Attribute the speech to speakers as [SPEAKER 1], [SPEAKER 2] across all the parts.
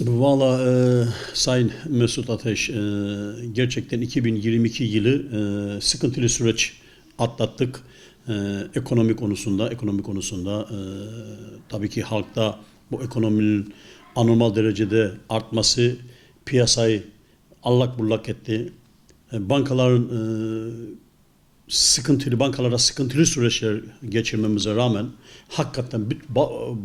[SPEAKER 1] Valla e, Sayın Mesut Ateş, e, gerçekten 2022 yılı e, sıkıntılı süreç atlattık. E, ekonomi konusunda, ekonomi konusunda e, tabii ki halkta bu ekonominin anormal derecede artması piyasayı allak bullak etti. E, bankaların e, sıkıntılı bankalara sıkıntılı süreçler geçirmemize rağmen hakikaten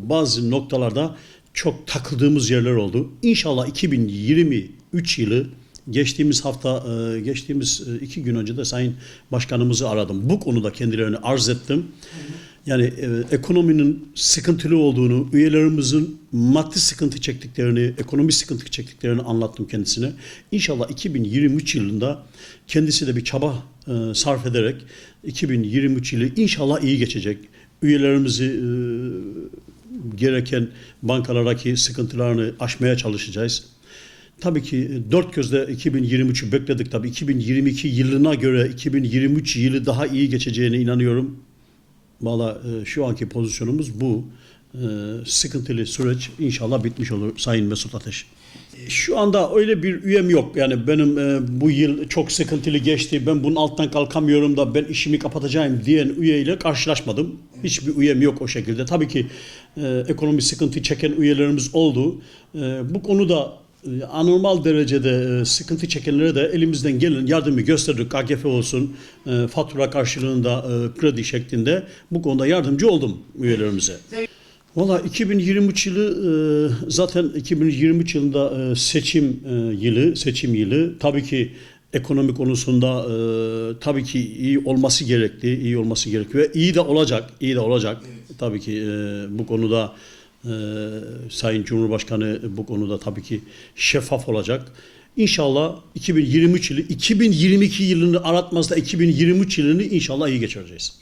[SPEAKER 1] bazı noktalarda çok takıldığımız yerler oldu. İnşallah 2023 yılı geçtiğimiz hafta e, geçtiğimiz e, iki gün önce de Sayın Başkanımızı aradım. Bu konuda kendilerine arz ettim. Yani e, ekonominin sıkıntılı olduğunu, üyelerimizin maddi sıkıntı çektiklerini, ekonomi sıkıntı çektiklerini anlattım kendisine. İnşallah 2023 yılında kendisi de bir çaba sarf ederek 2023 yılı inşallah iyi geçecek. Üyelerimizi gereken bankalardaki sıkıntılarını aşmaya çalışacağız. Tabii ki dört gözle 2023'ü bekledik tabii. 2022 yılına göre 2023 yılı daha iyi geçeceğine inanıyorum. Valla e, şu anki pozisyonumuz bu. E, sıkıntılı süreç inşallah bitmiş olur Sayın Mesut Ateş. Şu anda öyle bir üyem yok. Yani benim e, bu yıl çok sıkıntılı geçti. Ben bunun alttan kalkamıyorum da ben işimi kapatacağım diyen üyeyle karşılaşmadım. Hiçbir üyem yok o şekilde. Tabii ki e, ekonomi sıkıntı çeken üyelerimiz oldu. E, bu konuda e, anormal derecede e, sıkıntı çekenlere de elimizden gelen yardımı gösterdik. KGF olsun, e, fatura karşılığında e, kredi şeklinde bu konuda yardımcı oldum üyelerimize. Valla 2023 yılı e, zaten 2023 yılında e, seçim e, yılı, seçim yılı. Tabii ki ekonomi konusunda e, tabii ki iyi olması gerekli, iyi olması gerekiyor. Ve iyi de olacak, iyi de olacak. Tabii ki e, bu konuda e, Sayın Cumhurbaşkanı bu konuda tabii ki şeffaf olacak. İnşallah 2023 yılı, 2022 yılını aratmazda 2023 yılını inşallah iyi geçireceğiz.